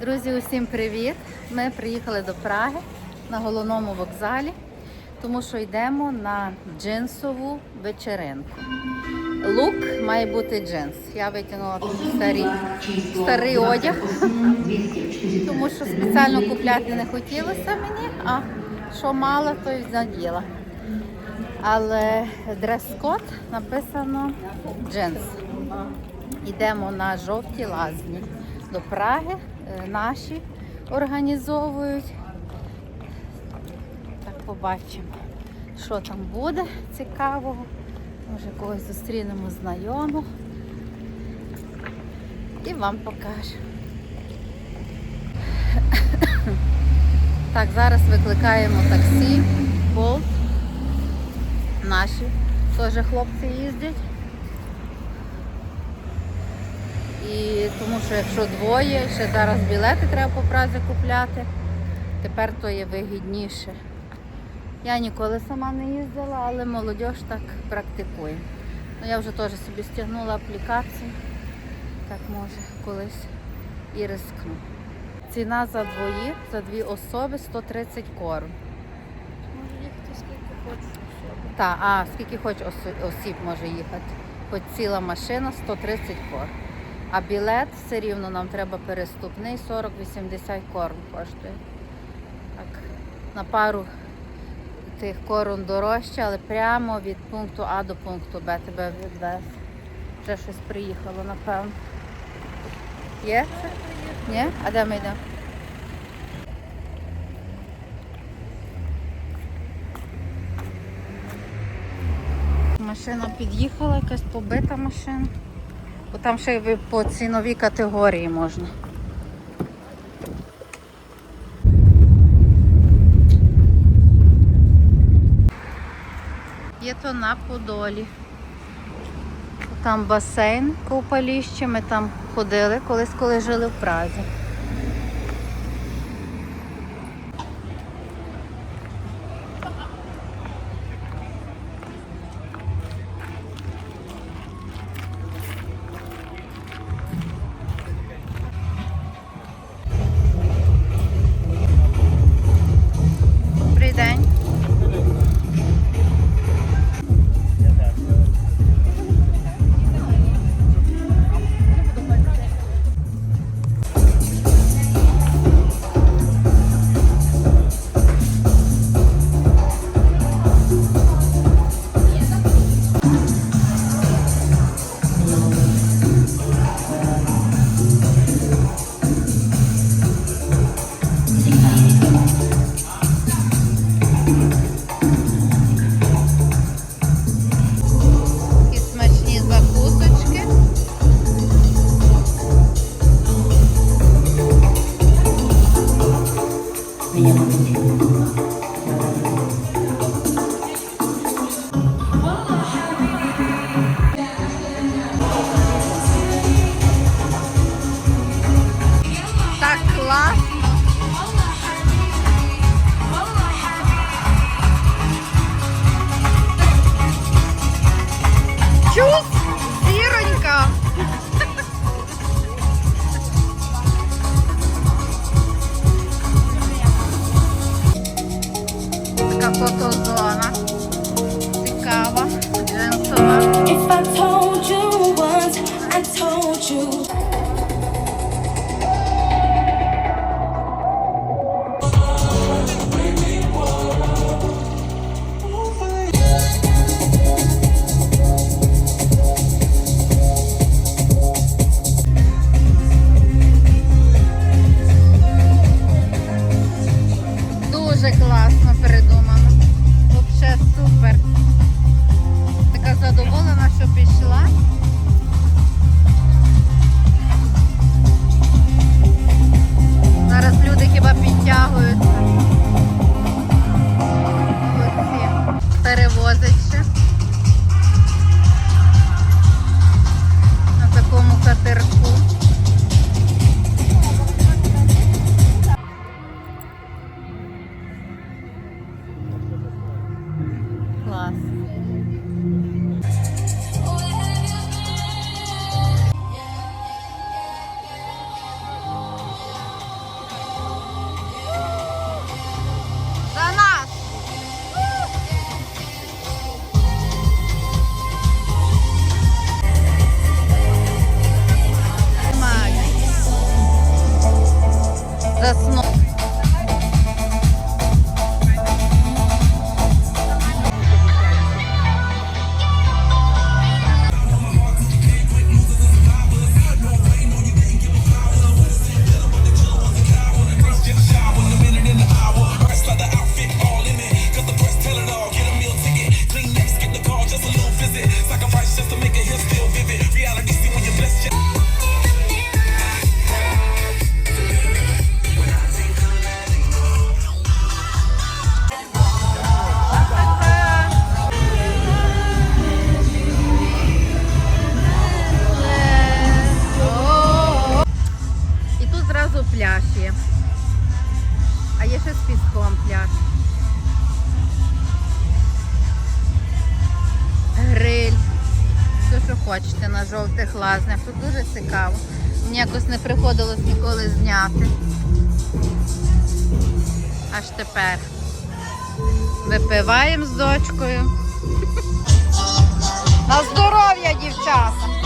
Друзі, усім привіт! Ми приїхали до Праги на головному вокзалі, тому що йдемо на джинсову вечеринку. Лук має бути джинс. Я витягнула старий, старий одяг, тому що спеціально купляти не хотілося мені, а що мала, то й наділа. Але дрес-код написано джинс. Йдемо на жовті лазні до Праги. Е, Наші організовують. Так побачимо, що там буде цікавого. Може когось зустрінемо знайому. І вам покажу. Так, зараз викликаємо таксі, болт. Наші теж хлопці їздять. Тому що якщо двоє, ще зараз білети треба по празі купляти, тепер то є вигідніше. Я ніколи сама не їздила, але молодь так практикує. Ну, я вже теж собі стягнула аплікацію, так може колись і рискну. Ціна за двоїх, за дві особи 130 корм. Може їхати скільки хочеш. Та, а скільки хоч осіб може їхати. Хоч ціла машина 130 корм. А білет все рівно нам треба переступний 40-80 корм коштує. Так, на пару тих корм дорожче, але прямо від пункту А до пункту Б тебе відвез. Вже щось приїхало, напевно. Є? Ні? А де ми йдемо? Машина під'їхала, якась побита машина. Бо там ще й по ціновій категорії можна. Є то на Подолі. Там басейн купаліще, ми там ходили колись, коли жили в Празі. fotozona ficava dançando. класно передумано. Взагалі супер. Така задоволена, що пішла. Зараз люди хіба підтягуються. Оці перевозить ще. На такому катерку. off. Тут дуже цікаво. Мені якось не приходилось ніколи зняти. Аж тепер. Випиваємо з дочкою. На здоров'я, дівчата!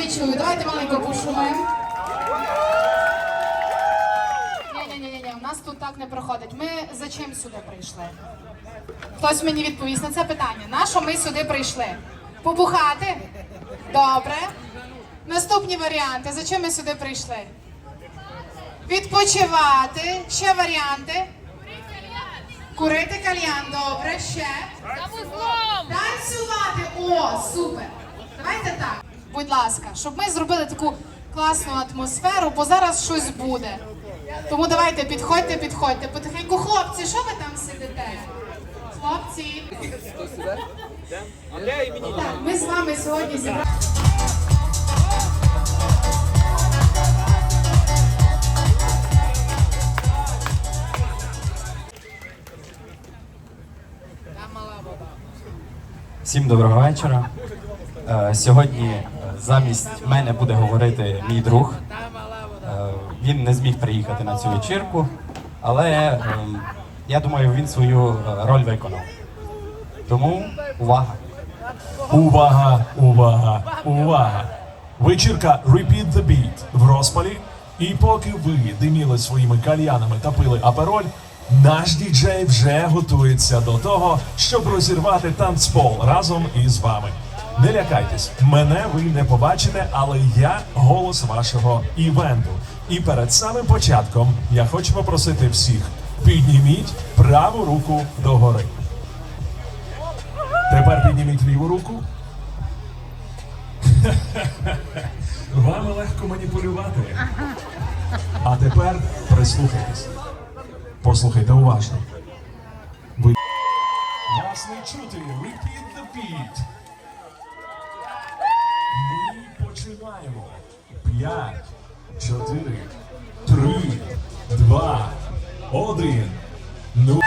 Не чую. Давайте маленько пошумимо. Ні, ні, ні, ні, у нас тут так не проходить. Ми за чим сюди прийшли? Хтось мені відповість на це питання. На що ми сюди прийшли? Побухати? Добре. Наступні варіанти. За чим ми сюди прийшли? Відпочивати. Ще варіанти. Курити кальян, добре, ще. За вузлом! Танцювати! О, супер! Давайте так. Будь ласка, щоб ми зробили таку класну атмосферу, бо зараз щось буде. Тому давайте підходьте, підходьте. Потихеньку, хлопці, що ви там сидите? Хлопці. Ми з вами сьогодні зібрали. Всім доброго вечора. Е, Сьогодні замість мене буде говорити мій друг. Е, Він не зміг приїхати на цю вечірку, але е, я думаю, він свою е, роль виконав. Тому увага! Увага, увага, увага! Вечірка Repeat the Beat в розпалі. І поки ви диміли своїми кальянами та пили апероль, наш діджей вже готується до того, щоб розірвати танцпол разом із вами. Не лякайтесь, мене ви не побачите, але я голос вашого івенту. І перед самим початком я хочу попросити всіх: підніміть праву руку догори. Тепер підніміть ліву руку. Вами легко маніпулювати. А тепер прислухайтесь. Послухайте уважно. Ви не чути. Repeat the beat. Починаємо. П'ять, чотири, три, два, один. Ну.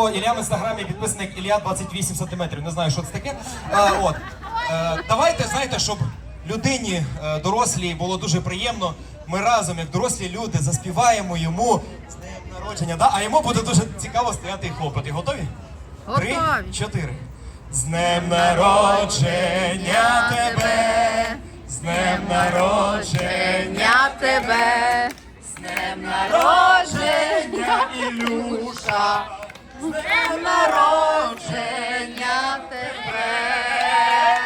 Кому Ілля в інстаграмі підписник Ілля 28 сантиметрів. Не знаю, що це таке. А, от. Е, давайте, знаєте, щоб людині е, дорослій було дуже приємно. Ми разом, як дорослі люди, заспіваємо йому з днем народження. Да? А йому буде дуже цікаво стояти і хлопати. Готові? Три, чотири. З днем народження тебе! З днем народження! Тебе з днем народження, Ілюша! З днем народження тебе.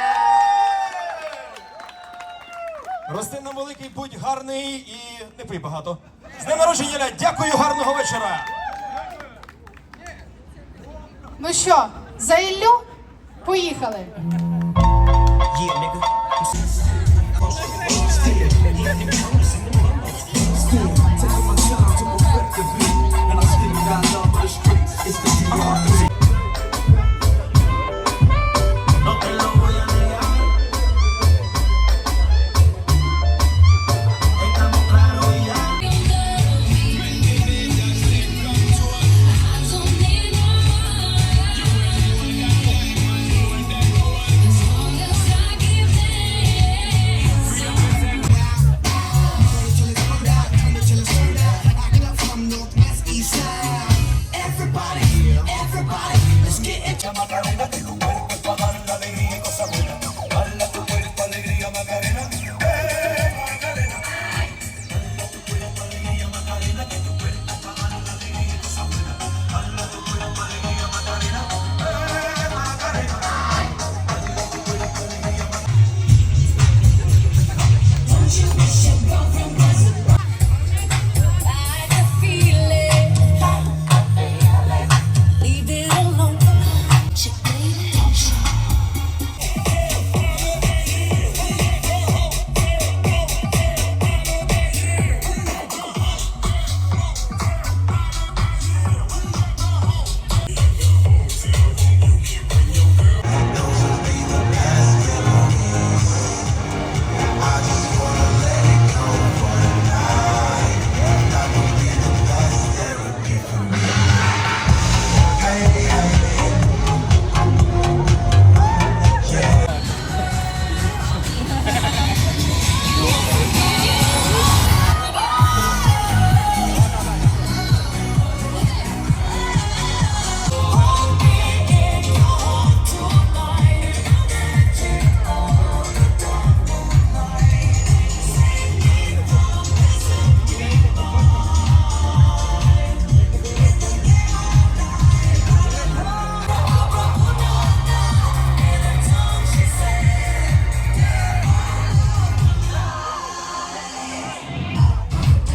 Рости на великий будь гарний і не пий багато. З днем народження, Ілля! Дякую, гарного вечора! Ну що, за Іллю? Поїхали.